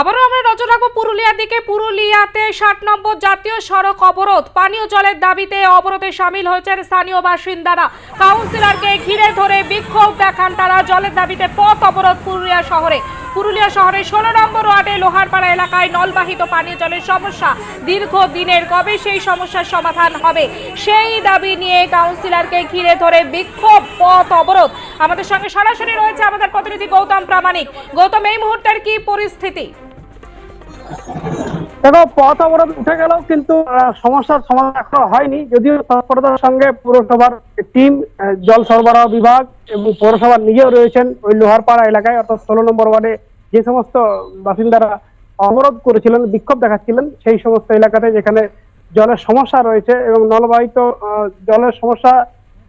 আবারও আমরা নজর রাখব পুরুলিয়ার দিকে। পুরুলিয়াতে ষাট নম্বর জাতীয় সড়ক অবরোধ। পানীয় জলের দাবিতে অবরোধে সামিল হয়েছেন স্থানীয় বাসিন্দারা। কাউন্সিলরকে ঘিরে ধরে বিক্ষোভ দেখান তারা জলের দাবিতে পথ অবরোধ পুরুলিয়া শহরে। পুরুলিয়া শহরের ষোলো নম্বর ওয়ার্ডে লোহারপাড়া এলাকায় নলবাহিত পানীয় জলের সমস্যা। দীর্ঘ দিনের কবে সেই সমস্যার সমাধান হবে, সেই দাবি নিয়ে কাউন্সিলরকে ঘিরে ধরে বিক্ষোভ, পথ অবরোধ। আমাদের সঙ্গে সরাসরি রয়েছে আমাদের প্রতিনিধি গৌতম প্রামাণিক। গৌতম, এই মুহূর্তের কি পরিস্থিতি? দেখো, পথ অবরোধ উঠে গেল কিন্তু সমস্যার সমাধান এখনও হয়নি। যদিও তৎপরতার সঙ্গে পুরসভার টিম জল সরবরাহ বিভাগ এবং পৌরসভার নিজেও রয়েছেন ওই লোহারপাড়া এলাকায়, অর্থাৎ ষোলো নম্বর ওয়ার্ডে যে সমস্ত বাসিন্দারা অবরোধ করেছিলেন, বিক্ষোভ দেখাচ্ছিলেন, সেই সমস্ত এলাকাতে যেখানে জলের সমস্যা রয়েছে এবং নলবাহিত জলের সমস্যা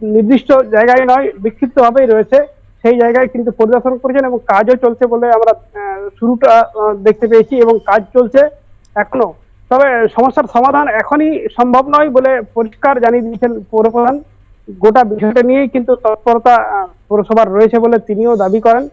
নির্দিষ্ট জায়গায় নয়, বিক্ষিপ্তভাবেই রয়েছে। সেই জায়গায় কিন্তু পরিদর্শন করেছেন এবং কাজও চলছে বলে আমরা শুরুটা দেখতে পেয়েছি এবং কাজ চলছে। এখনও তবে সমস্যার সমাধান এখনই সম্ভব নয় বলে পরিষ্কার জানিয়ে দিয়েছেন পৌরপ্রধান। গোটা বিষয়টা নিয়েই কিন্তু তৎপরতা পৌরসভার রয়েছে বলে তিনিও দাবি করেন।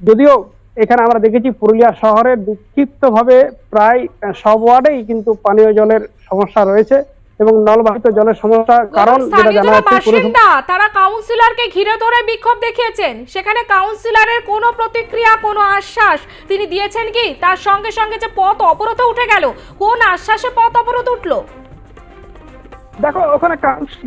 যদিও এখানে আমরা দেখেছি পুরুলিয়া শহরে বিক্ষিপ্তভাবে প্রায় সব ওয়ার্ডেই কিন্তু পানীয় জলের সমস্যা রয়েছে। এবং নলবাহিত জলের সমস্যা কারণ যেটা জানা যাচ্ছে পৌরসভা তারা কাউন্সিলরকে ঘিরে ধরে বিক্ষোভ দেখিয়েছেন। সেখানে কাউন্সিলরের কোনো প্রতিক্রিয়া কোনো আশ্বাস তিনি দিয়েছেন কি? তার সঙ্গে সঙ্গে যে পথ অবরোধ উঠে গেল কোন আশ্বাসে পথ অবরোধ উঠল? দেখো ওখানে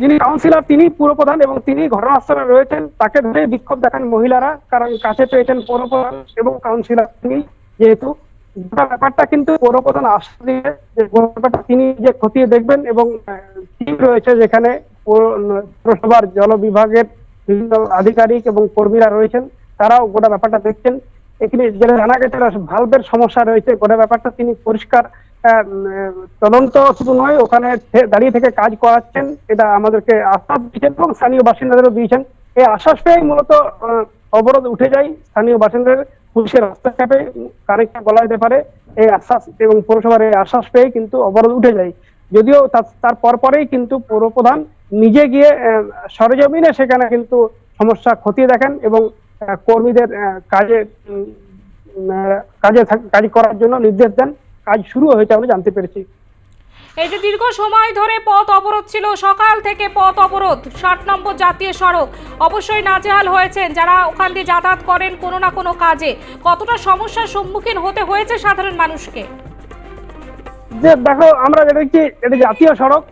যিনি কাউন্সিলর তিনি পুরপ্রধান এবং তিনি ঘটনাস্থলে রয়েছেন। তাকে ধরে বিক্ষোভ দেখান মহিলারা কারণ কাছে পেয়েছেন পৌরপ্রধান এবং কাউন্সিলর তিনি যেহেতু ব্যাপারটা কিন্তু পৌরপ্রধান আশ্বাস দিয়ে ব্যাপারটা তিনি যে খতিয়ে দেখবেন এবং টিম রয়েছে যেখানে পৌর- পৌরসভার জল বিভাগের বিভিন্ন আধিকারিক এবং কর্মীরা রয়েছেন, তারাও গোটা ব্যাপারটা দেখছেন। এখানে যেটা জানা গেছে ভালভের সমস্যা রয়েছে। গোটা ব্যাপারটা তিনি পরিষ্কার তদন্ত শুধু নয়, ওখানে দাঁড়িয়ে থেকে কাজ করাচ্ছেন। এটা আমাদেরকে আশ্বাস দিয়েছেন এবং স্থানীয় বাসিন্দাদেরও দিয়েছেন। এই আশ্বাস পেয়ে মূলত অবরোধ উঠে যায় স্থানীয় বাসিন্দাদের। পুলিশের হস্তক্ষেপে কারেকটা বলা যেতে পারে, এই আশ্বাস এবং পৌরসভার এই আশ্বাস পেয়ে কিন্তু অবরোধ উঠে যায়। যদিও তার- পরপরেই কিন্তু পৌরপ্রধান নিজে গিয়ে সরজমিনে সেখানে কিন্তু সমস্যা খতিয়ে দেখেন এবং কর্মীদের কাজে কাজে কাজ করার জন্য নির্দেশ দেন। কাজ শুরু হয়েছে আমরা জানতে পেরেছি। এই যে দীর্ঘ সময় ধরে পথ অবরোধ ছিল, সকাল থেকে পথ অবরোধ, ষাট নম্বর জাতীয় সড়ক। অবশ্যই নাজেহাল হয়েছেন যারা ওখান দিয়ে যাতায়াত করেন কোনো না কোনো কাজে। কতটা সমস্যার সম্মুখীন হতে হয়েছে সাধারণ মানুষকে? যে দেখো, আমরা যেটা দেখছি, এটা জাতীয় সড়ক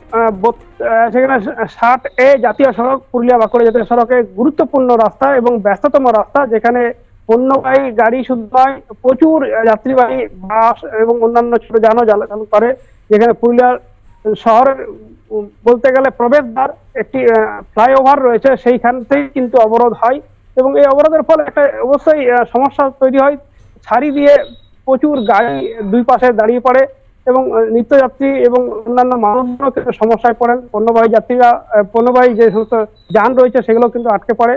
সেখানে ষাট এ জাতীয় সড়ক, পুরুলিয়া বাঁকুড়া জাতীয় সড়কে গুরুত্বপূর্ণ রাস্তা এবং ব্যস্ততম রাস্তা, যেখানে পণ্যবাহী গাড়ি, শুধু প্রচুর যাত্রীবাহী বাস এবং অন্যান্য ছোট যানও চালাচল করে। যেখানে পুরুলিয়ার শহরের বলতে গেলে প্রবেশদ্বার একটি ফ্লাইওভার রয়েছে সেইখান সেইখানতেই কিন্তু অবরোধ হয় এবং এই অবরোধের ফলে একটা অবশ্যই সমস্যা তৈরি হয়। ছাড়ি দিয়ে প্রচুর গাড়ি দুই পাশে দাঁড়িয়ে পড়ে এবং নিত্যযাত্রী এবং অন্যান্য মানুষগুলো সমস্যায় পড়েন। পণ্যবাহী যাত্রীরা পণ্যবাহী যে সমস্ত যান রয়েছে সেগুলো কিন্তু আটকে পড়ে।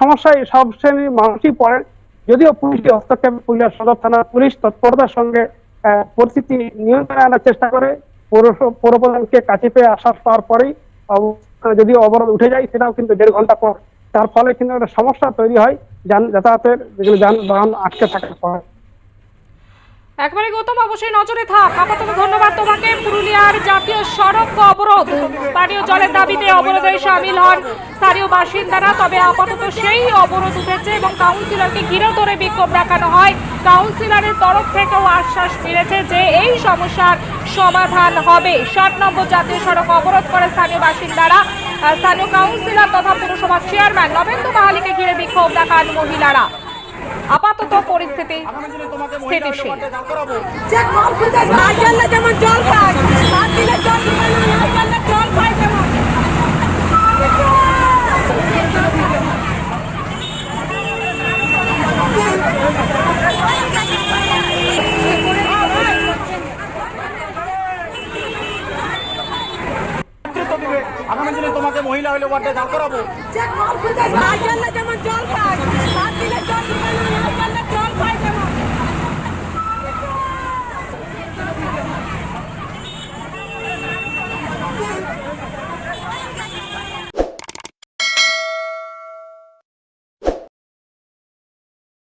সমস্যায় সব শ্রেণির মানুষই পড়েন। যদিও পুলিশি হস্তক্ষেপ পুরুলিয়া সদর থানার পুলিশ তৎপরতার সঙ্গে পরিস্থিতি নিয়ন্ত্রণে আনার চেষ্টা করে। পৌর পৌরপ্রধানকে কাছে পেয়ে আশ্বাস পাওয়ার পরেই যদি অবরোধ উঠে যায়, সেটাও কিন্তু দেড় ঘণ্টা পর। তার ফলে কিন্তু একটা সমস্যা তৈরি হয়, যান যাতায়াতের যেগুলো যানবাহন আটকে থাকার পর একবারে গৌতম অবশ্যই নজরে থাক। আপাতত ধন্যবাদ তোমাকে। পুরুলিয়ার জাতীয় সড়ক অবরোধ। পানীয় জলের দাবিতে অবরোধে সামিল হন স্থানীয় বাসিন্দারা। তবে আপাতত সেই অবরোধ উঠেছে এবং কাউন্সিলরকে ঘিরে ধরে বিক্ষোভ দেখানো হয়। কাউন্সিলরের তরফ থেকেও আশ্বাস মিলেছে যে এই সমস্যার সমাধান হবে। ষাট নম্বর জাতীয় সড়ক অবরোধ করে স্থানীয় বাসিন্দারা স্থানীয় কাউন্সিলর তথা পুরসভার চেয়ারম্যান নবেন্দু বাহালিকে ঘিরে বিক্ষোভ দেখান মহিলারা। আপাতত পরিস্থিতি স্থিতিশীল। যেমন জল পায় জল পায় আগামী দিনে তোমাকে মহিলা হলে ওয়ার্ডে দাঁড় করাবো। যেমন জল পায়